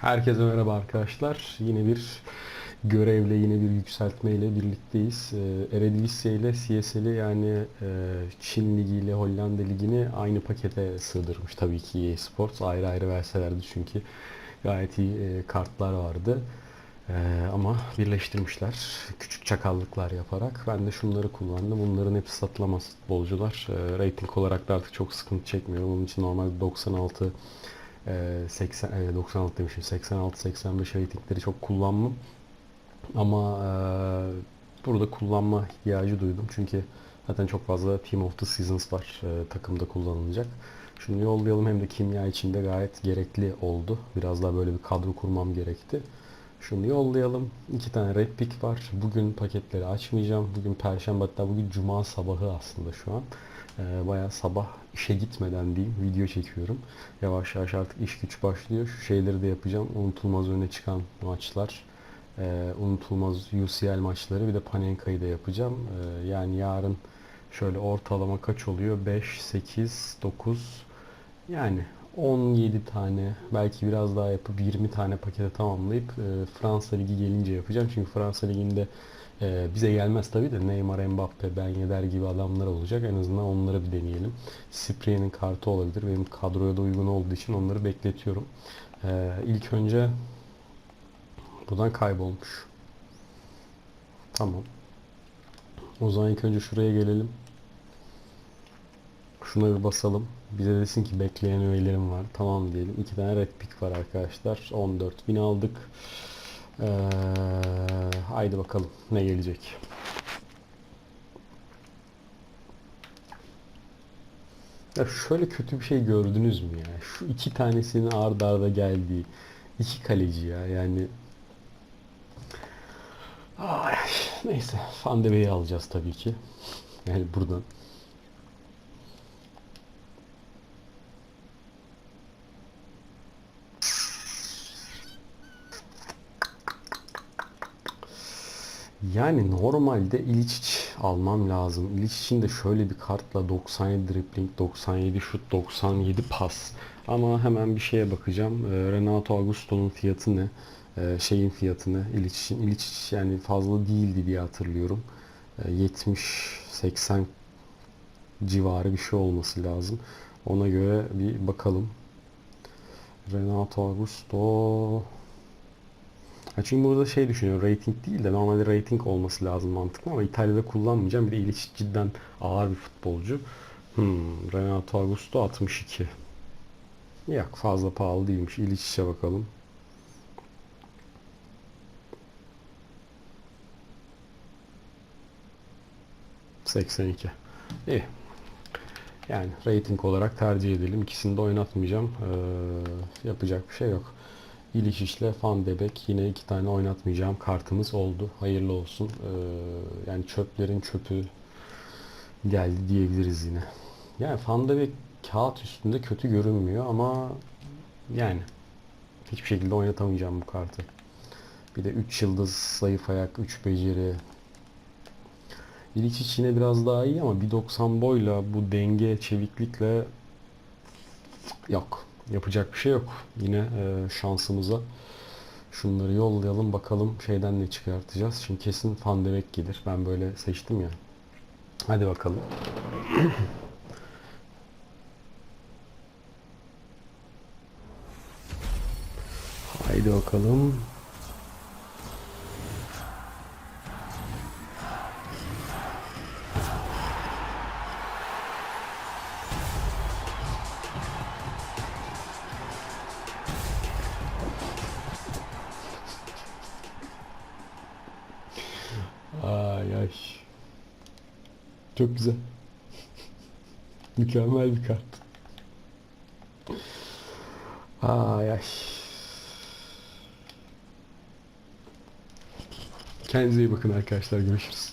Herkese merhaba arkadaşlar. Yine bir görevle, yine bir yükseltmeyle birlikteyiz. Ee, Eredivisie ile CSL'i yani e, Çin Ligi ile Hollanda Ligi'ni aynı pakete sığdırmış tabii ki EA Sports. Ayrı ayrı verselerdi çünkü gayet iyi e, kartlar vardı. Ee, ama birleştirmişler küçük çakallıklar yaparak. Ben de şunları kullandım. Bunların hepsi satılamaz futbolcular. Ee, rating olarak da artık çok sıkıntı çekmiyorum. Onun için normalde 96 e, 80 e, 96 demişim 86 85 ratingleri çok kullanmam. Ama e, burada kullanma ihtiyacı duydum. Çünkü zaten çok fazla Team of the Seasons var e, takımda kullanılacak. Şunu yollayalım hem de kimya içinde gayet gerekli oldu. Biraz daha böyle bir kadro kurmam gerekti. Şunu yollayalım. İki tane red pick var. Bugün paketleri açmayacağım. Bugün perşembe hatta bugün cuma sabahı aslında şu an. Ee, bayağı sabah işe gitmeden diyeyim video çekiyorum. Yavaş yavaş artık iş güç başlıyor. Şu şeyleri de yapacağım. Unutulmaz öne çıkan maçlar. Ee, unutulmaz UCL maçları bir de Panenka'yı da yapacağım. Ee, yani yarın şöyle ortalama kaç oluyor? 5, 8, 9 yani 17 tane belki biraz daha yapıp 20 tane pakete tamamlayıp e, Fransa Ligi gelince yapacağım. Çünkü Fransa Ligi'nde e, bize gelmez tabii de Neymar, Mbappe, Ben Yedder gibi adamlar olacak. En azından onları bir deneyelim. Cyprien'in kartı olabilir. Benim kadroya da uygun olduğu için onları bekletiyorum. E, ilk önce buradan kaybolmuş. Tamam. O zaman ilk önce şuraya gelelim. Şuna bir basalım. Bize desin ki bekleyen üyelerim var. Tamam diyelim. İki tane red pick var arkadaşlar. 14.000 aldık. Ee, haydi bakalım ne gelecek. Ya şöyle kötü bir şey gördünüz mü ya? Şu iki tanesinin ard arda geldiği iki kaleci ya yani Ay, neyse Van de Beek'i alacağız tabii ki. Yani buradan. Yani normalde İliç almam lazım. İliç için de şöyle bir kartla 97 dribbling, 97 şut, 97 pas. Ama hemen bir şeye bakacağım. Ee, Renato Augusto'nun fiyatı ne? Ee, şeyin fiyatını İliç için. İliç yani fazla değildi diye hatırlıyorum. Ee, 70-80 civarı bir şey olması lazım. Ona göre bir bakalım. Renato Augusto Ha çünkü burada şey düşünüyorum rating değil de normalde rating olması lazım mantıklı ama İtalya'da kullanmayacağım. Bir de İliç cidden ağır bir futbolcu. Hmm, Renato Augusto 62. Yok fazla pahalı değilmiş. İliç'e bakalım. ...82. İyi. Yani rating olarak tercih edelim. İkisini de oynatmayacağım. Ee, yapacak bir şey yok. İliş ile Van de Beek yine iki tane oynatmayacağım kartımız oldu. Hayırlı olsun. Ee, yani çöplerin çöpü geldi diyebiliriz yine. Yani Van de Beek kağıt üstünde kötü görünmüyor ama yani hiçbir şekilde oynatamayacağım bu kartı. Bir de 3 yıldız, zayıf ayak, 3 beceri. İliç yine biraz daha iyi ama 1.90 boyla bu denge, çeviklikle yok. Yapacak bir şey yok. Yine e, şansımıza şunları yollayalım bakalım şeyden ne çıkartacağız. Şimdi kesin Van de Beek gelir. Ben böyle seçtim ya. Hadi bakalım. Haydi bakalım. Ay ay. Çok güzel. Mükemmel bir kart. Ay ay. Kendinize iyi bakın arkadaşlar. Görüşürüz.